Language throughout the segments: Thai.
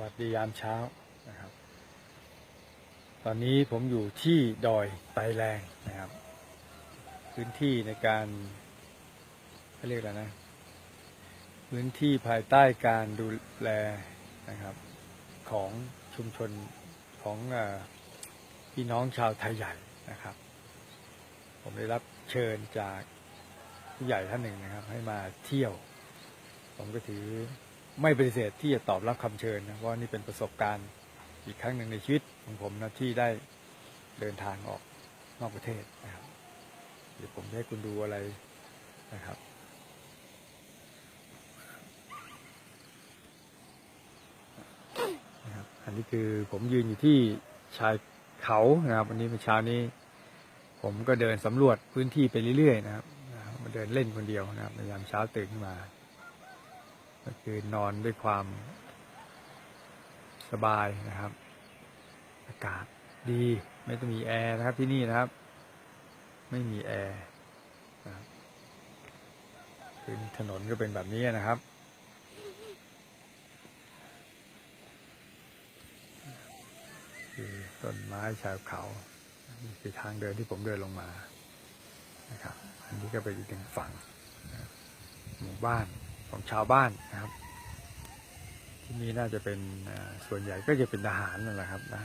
วัสดียามเช้านะครับ ตอนนี้ผมอยู่ที่ดอยไตแรงนะครับ พื้นที่ในการเขาเรียกอะไรนะ พื้นที่ภายใต้การดูแลนะครับ ของชุมชนของอพี่น้องชาวไทยใหญ่นะครับ ผมได้รับเชิญจากผู้ใหญ่ท่านหนึ่งนะครับ ให้มาเที่ยว ผมก็ถือ ไม่ปฏิเสธที่จะตอบรับคำเชิญนะเพราะว่านี่เป็นประสบการณ์อีกครั้งหนึ่งในชีวิตของผมนะที่ได้เดินทางออกนอกประเทศนะครับเดี๋ยวผมให้คุณดูอะไรนะครับ อันนี้คือผมยืนอยู่ที่ชายเขานะครับ วันนี้เมื่อเช้านี้ ผมก็เดินสำรวจพื้นที่ไปเรื่อยๆนะครับนะครับมาเดินเล่นคนเดียวนะครับในยามเช้าตื่นขึ้นมา ก็คือนอนด้วยความสบายนะครับ อากาศดีไม่ต้องมีแอร์นะครับที่นี่นะครับ ไม่มีแอร์นะครับพื้นถนนก็เป็นแบบนี้นะครับ คือต้นไม้ชายเขานี่คือทางเดินที่ผมเดินลงมานะครับ อันนี้ก็เป็นอีกหนึ่งฝั่งหมู่บ้าน ของชาวบ้านนะครับ ที่นี่น่าจะเป็นส่วนใหญ่ก็จะเป็นทหารนั่นแหละครับนะ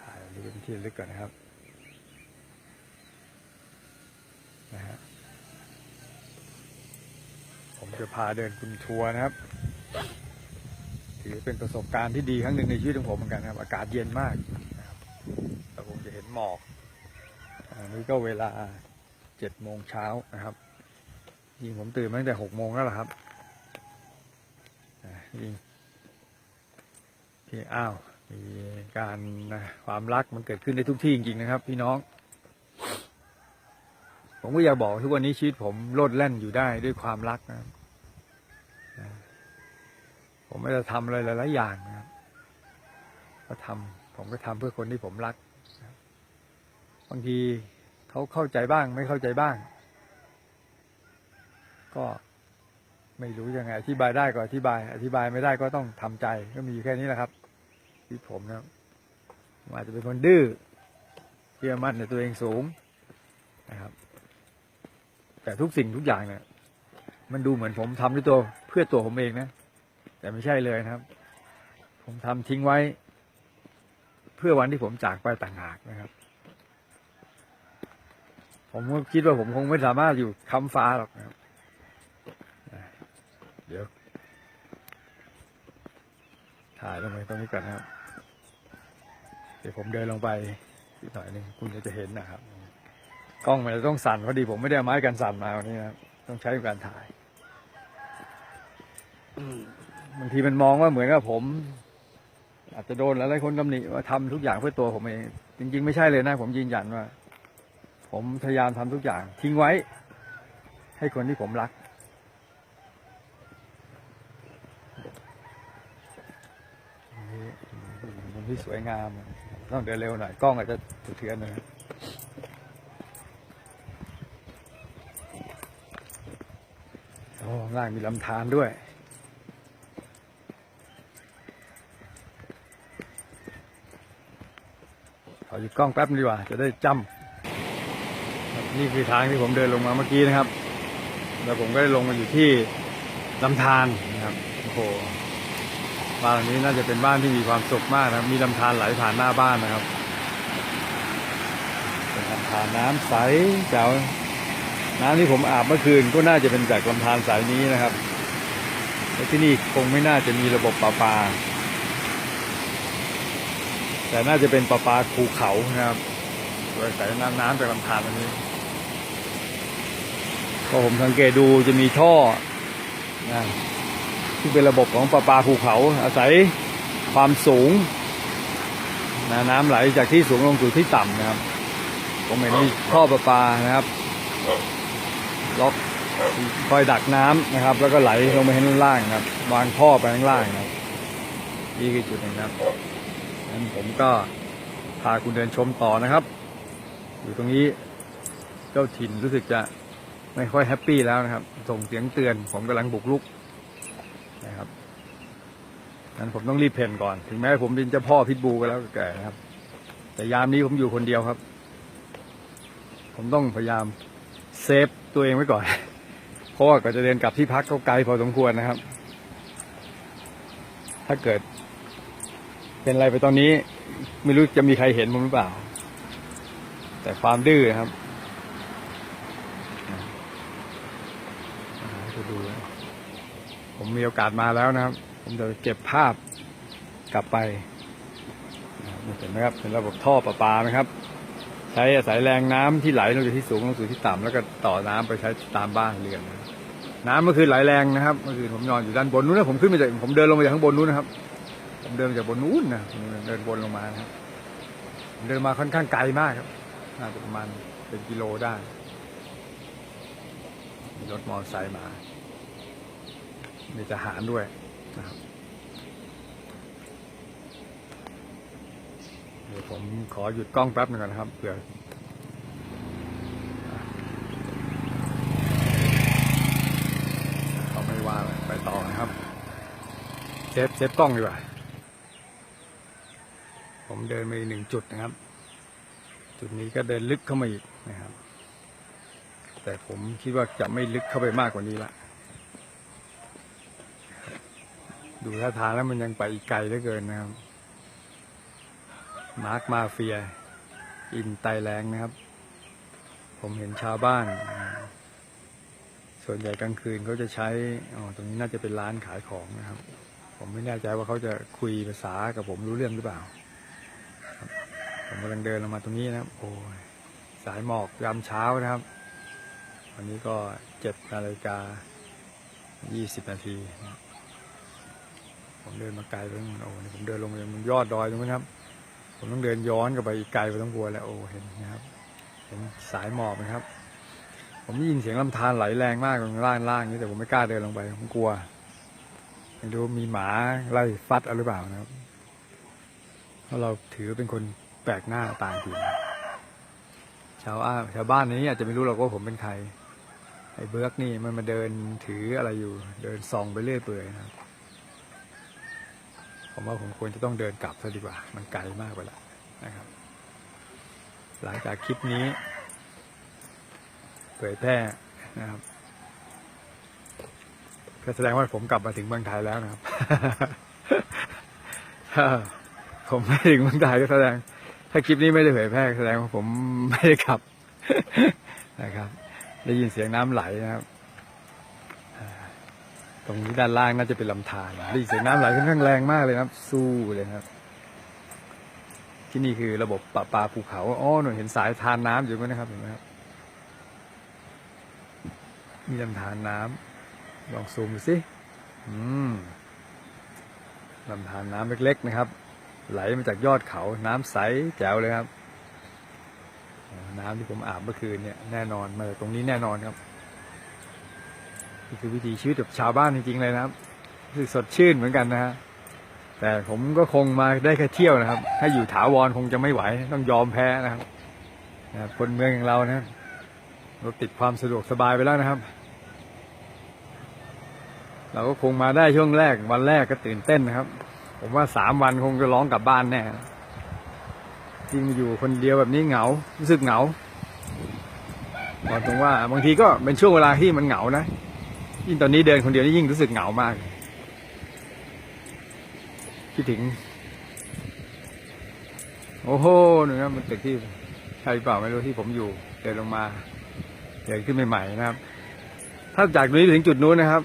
ถ่ายอันนี้เป็นที่ลึกก่อนนะครับนะฮะผมจะพาเดินคุณทัวร์นะครับ ถือเป็นประสบการณ์ที่ดีครั้งหนึ่งในชีวิตของผมเหมือนกันครับ อากาศเย็นมากนะครับแต่คงจะเห็นหมอกอันนี้ก็เวลาเจ็ดโมงเช้านะครับ ยิงผมตื่นตั้งแต่หกโมงแล้วล่ะครับยิงพี่อ้าวมีการนะความรักมันเกิดขึ้นในทุกที่จริงๆนะครับ พี่น้อง ผมก็อยากบอกทุกวันนี้ชีวิตผมโลดแล่นอยู่ได้ด้วยความรักนะผมไม่ได้ทำอะไรหลายๆอย่างนะครับก็ทำผมก็ทำเพื่อคนที่ผมรัก บางทีเขาเข้าใจบ้างไม่เข้าใจบ้าง ก็ไม่รู้ยังไงอธิบายได้ก็อธิบาย อธิบายไม่ได้ก็ต้องทำใจ ก็มีแค่นี้แหละครับที่ผมนะมอาจจะเป็นคนดื้อเชื่อมั่นในตัวเองสูงนะครับ แต่ทุกสิ่งทุกอย่างเนี่ยมันดูเหมือนผมทำด้วยตัวเพื่อตัวผมเองนะ แต่ไม่ใช่เลยนะครับ ผมทำทิ้งไว้ เพื่อวันที่ผมจากไปต่างหากนะครับ ผมก็คิดว่าผมคงไม่สามารถอยู่ค้ำฟ้าหรอกนะครับอะเดี๋ยว ถ่ายลงไป ตรงนี้ก่อนนะครับ เดี๋ยวผมเดินลงไปอีกหน่อยหนึ่งคุณก็จะเห็นนะครับ กล้องมันจะต้องสั่นพอดีผมไม่ได้เอาไม้กันสั่นมาวันนี้นะครับต้องใช้การถ่ายบางทีมันมองว่าเหมือนกับผม อาจจะโดนหลายๆคนตำหนิว่าทำทุกอย่างเพื่อตัวผมเอง จริง ๆ ไม่ใช่เลยนะ ผมยืนยันว่า ผมพยายามทำทุกอย่าง ทิ้งไว้ ให้คนที่ผมรัก นี่มุมที่ สวยงาม ต้องเดินเร็วหน่อย กล้องอาจจะสะเทือนหน่อยโอ้ล่างมีลำธารด้วย ขอหยุดกล้องแป๊บดีกว่า จะได้จำนี่คือทางที่ผมเดินลงมาเมื่อกี้นะครับ แล้วผมก็ได้ลงมาอยู่ที่ลำธารนะครับ โอ้โห บ้านหลังนี้น่าจะเป็นบ้านที่มีความสุขมากนะครับ มีลำธารไหลผ่านหน้าบ้านนะครับเป็นลำธารน้ำใสแจ๋วน้ำที่ผมอาบเมื่อคืนก็น่าจะเป็นจากลำธารสายนี้นะครับและที่นี่คงไม่น่าจะมีระบบประปา แต่น่าจะเป็นประปาภูเขานะครับโดยสายน้ำน้ำจากลำธารอันนี้พอผมสังเกตดูจะมีท่อนะ ที่เป็นระบบของประปาภูเขา อาศัยความสูงนะน้ำไหลจากที่สูงลงสู่ที่ต่ำนะครับ ผมเห็นมีท่อประปานะครับล็อกคอยดักน้ำนะครับ แล้วก็ไหลลงไปข้างล่างนะครับ วางท่อไปข้างล่างนะครับนี่คือจุดหนึ่งนะครับงั้นผมก็พาคุณเดินชมต่อนะครับ อยู่ตรงนี้เจ้าถิ่นรู้สึกจะไม่ค่อยแฮปปี้แล้วนะครับ ส่งเสียงเตือนผมกำลังบุกลุก นะครับนั้นผมต้องรีบเพ่นก่อน ถึงแม้ผมเป็นเจ้าพ่อพิทบูก็แล้วแต่นะครับ แต่ยามนี้ผมอยู่คนเดียวครับ ผมต้องพยายามเซฟตัวเองไว้ก่อน เพราะว่าก็จะเดินกลับที่พักก็ไกลพอสมควรนะครับ ถ้าเกิด เป็นอะไรไปตอนนี้ ไม่รู้จะมีใครเห็นผมหรือเปล่า แต่ความดื้อครับอ่าให้ดู ผมมีโอกาสมาแล้วนะครับ ผมจะเก็บภาพกลับไปเห็นไหมครับเป็นระบบท่อประปาไหมครับ ใช้อาศัยแรงน้ำที่ไหลลงจากที่สูงลงสู่ที่ต่ำแล้วก็ต่อน้ำไปใช้ตามบ้านเรือนนะน้ำเมื่อคืนไหลแรงนะครับเมื่อคืนผมนอนอยู่ด้านบนนู้นนะผมขึ้นมาจากผมเดินลงมาจากข้างบนนู้นนะครับ ผมเดินมาจากบนนู้นนะเดินบนลงมานะครับเดินมาค่อนข้างไกลมากครับน่าจะประมาณเป็นกิโลได้รถมอเตอร์ไซค์มา มีทหารด้วยนะครับเดี๋ยวผมขอหยุดกล้องแป๊บหนึงก่อนนะครับเผื่อเขาไม่ว่าไรไปต่อนะครับเซฟเซฟกล้องดีกว่า ผมเดินไปหนึ่งจุดนะครับ จุดนี้ก็เดินลึกเข้ามาอีกนะครับ แต่ผมคิดว่าจะไม่ลึกเข้าไปมากกว่านี้ละ ดูท่าทางแล้วมันยังไปอีกไกลเหลือเกินนะครับ มาร์คมาเฟีย อินไตแรงนะครับ ผมเห็นชาวบ้าน ส่วนใหญ่กลางคืนเขาจะใช้อ๋อตรงนี้น่าจะเป็นร้านขายของนะครับ ผมไม่แน่ใจว่าเขาจะคุยภาษากับผมรู้เรื่องหรือเปล่าผมกำลังเดินลงมาตรงนี้นะครับ โอ้ยสายหมอกยามเช้านะครับ วันนี้ก็เจ็ดนาฬิกายี่สิบนาทีนะครับ ผมเดินมาไกลไปตรงนู้นโอ้นี่ผมเดินลงไปบนยอดดอยตรงนั้นครับ ผมต้องเดินย้อนกลับไปอีกไกลไปทั้งบัวแล้วโอ้เห็นนะครับเห็นสายหมอกไหมครับ ผมได้ยินเสียงลำธารไหลแรงมากตรงล่างล่างนี้แต่ผมไม่กล้าเดินลงไปผมกลัวไม่รู้มีหมาไล่ฟัดเอาหรือเปล่านะครับเพราะเราถือเป็นคนแปลกหน้าต่างถิ่นชาวอ้าชาวบ้านนนี้อาจจะไม่รู้หรอกว่าผมเป็นใครไอ้เบิร์กนี่มันมาเดินถืออะไรอยู่ เดินส่องไปเรื่อยเปื่อยนะครับ ผมว่าผมควรจะต้องเดินกลับซะดีกว่า มันไกลมากไปแล้วนะครับ หลังจากคลิปนี้ เผยแพร่นะครับก็แสดงว่าผมกลับมาถึงเมืองไทยแล้วนะครับถ้าผมไม่ถึงเมืองไทยก็แสดง ถ้าคลิปนี้ไม่ได้เผยแพร่แสดงว่าผมไม่ได้กลับนะครับ ได้ยินเสียงน้ำไหลนะครับ ตรงนี้ด้านล่างน่าจะเป็นลำธารได้ยินเสียงน้ำไหลค่อนข้างแรงมากเลยครับ สู้เลยครับ ที่นี่คือระบบประปาภูเขาอ๋อหนูเห็นสายทานน้ำอยู่ไหมนะครับเห็นไหมครับ มีลำธารน้ำลองซูมดูสิอืมลำธารน้ำเล็ก ๆ นะครับ ไหลมาจากยอดเขาน้ำใสแจ๋วเลยครับ น้ำที่ผมอาบเมื่อคืนเนี่ยแน่นอนมาจากตรงนี้แน่นอนครับ นี่คือวิถีชีวิตแบบชาวบ้านจริงๆเลยนะครับรู้สึกสดชื่นเหมือนกันนะฮะแต่ผมก็คงมาได้แค่เที่ยวนะครับ ถ้าอยู่ถาวรคงจะไม่ไหวต้องยอมแพ้นะครับนะคนเมืองอย่างเรานะเราติดความสะดวกสบายไปแล้วนะครับ เราก็คงมาได้ช่วงแรกวันแรกก็ตื่นเต้นนะครับ ผมว่าสามวันคงจะร้องกลับบ้านแน่จริงอยู่คนเดียวแบบนี้เหงา รู้สึกเหงาบอกตรงว่าบางทีก็เป็นช่วงเวลาที่มันเหงานะ ยิ่งตอนนี้เดินคนเดียวนี่ยิ่งรู้สึกเหงามากคิดถึง โอ้โหนี่ครับมันตึกที่ใช่หรือเปล่าไม่รู้ที่ผมอยู่เดินลงมาเดินขึ้นใหม่ๆนะครับ ถ้าจากนี้ถึงจุดนู้นนะครับ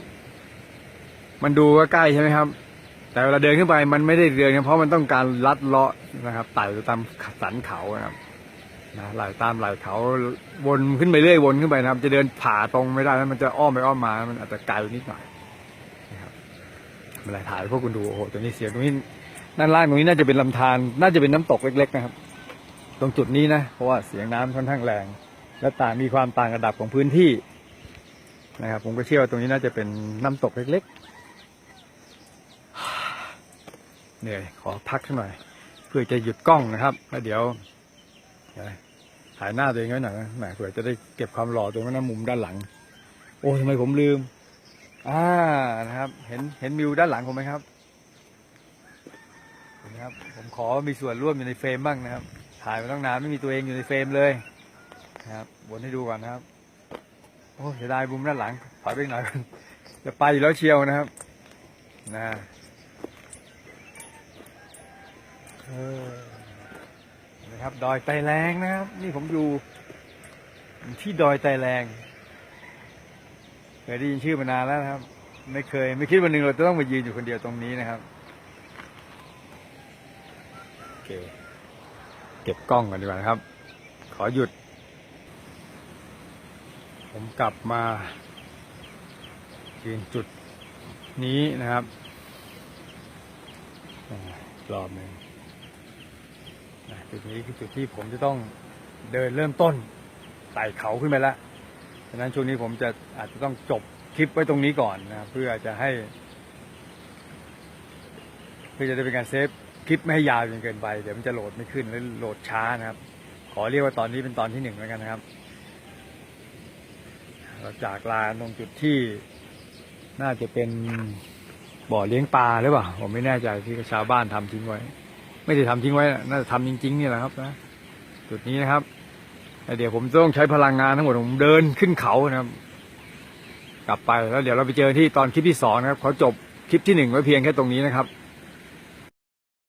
มันดูว่าใกล้ใช่ไหมครับ แต่เวลาเดินขึ้นไปมันไม่ได้เดินเพราะมันต้องการลัดเลาะนะครับไต่ตามสันเขานะครับ นะไหลตามไหลเขาวนขึ้นไปเรื่อยวนขึ้นไปนะครับ จะเดินผ่าตรงไม่ได้แล้วมันจะอ้อมไปอ้อมมา มันอาจจะไกลนิดหน่อยนะครับเวลาถ่ายพวกคุณดูโอ้โหตรงนี้เสียงตรงนี้ด้านล่างตรงนี้น่าจะเป็นลำธารน่าจะเป็นน้ำตกเล็ก ๆ นะครับ ตรงจุดนี้นะเพราะว่าเสียงน้ำค่อนข้างแรง และต่างมีความต่างระดับของพื้นที่นะครับ ผมก็เชื่อว่าตรงนี้น่าจะเป็นน้ำตกเล็กๆเหนื่อยขอพักสักหน่อย เพื่อจะหยุดกล้องนะครับแล้วเดี๋ยว ถ่ายหน้าตัวเองไว้หน่อยนะแหมเผื่อจะได้เก็บความหล่อตัวนั้นมุมด้านหลัง โอ้ทำไมผมลืม อ่านะครับ เห็นเห็นวิวด้านหลังผมไหมครับนะครับ ผมขอมีส่วนร่วมอยู่ในเฟรมบ้างนะครับ ถ่ายมาตั้งนานไม่มีตัวเองอยู่ในเฟรมเลยนะครับวนให้ดูก่อนนะครับ โอ้เสียดายบุมด้านหลังถอยไปหน่อยจะไปอยู่แล้วเชียวนะครับนะเออ ครับ ดอยไตแรงนะครับ นี่ผมอยู่ที่ดอยไตแรงเคยได้ยินชื่อมานานแล้วนะครับ ไม่เคย ไม่คิดวันหนึ่งเราจะต้องมายืนอยู่คนเดียวตรงนี้นะครับโอเคเก็บกล้องก่อนดีกว่านะครับ ขอหยุด ผมกลับมายืนจุดนี้นะครับรอบหนึ่ง จุดนี้คือจุดที่ผมจะต้องเดินเริ่มต้นไต่เขาขึ้นไปแล้วฉะนั้นช่วงนี้ผมจะอาจจะต้องจบคลิปไว้ตรงนี้ก่อนนะเพื่อจะให้ เพื่อจะได้เป็นการเซฟคลิปไม่ให้ยาวจนเกินไป เดี๋ยวมันจะโหลดไม่ขึ้นหรือโหลดช้านะครับ ขอเรียกว่าตอนนี้เป็นตอนที่หนึ่งแล้วกันนะครับ เราจากลานตรงจุดที่น่าจะเป็นบ่อเลี้ยงปลาหรือเปล่า ผมไม่แน่ใจที่ชาวบ้านทำทิ้งไว้ ไม่ได้ทำทิ้งไว้น่าจะทำจริงๆนี่แหละครับนะจุดนี้นะครับเดี๋ยวผมต้องใช้พลังงานทั้งหมดผมเดินขึ้นเขานะครับ กลับไปแล้วเดี๋ยวเราไปเจอที่ตอนคลิปที่สองนะครับขอจบคลิปที่หนึ่งไว้เพียงแค่ตรงนี้นะครับ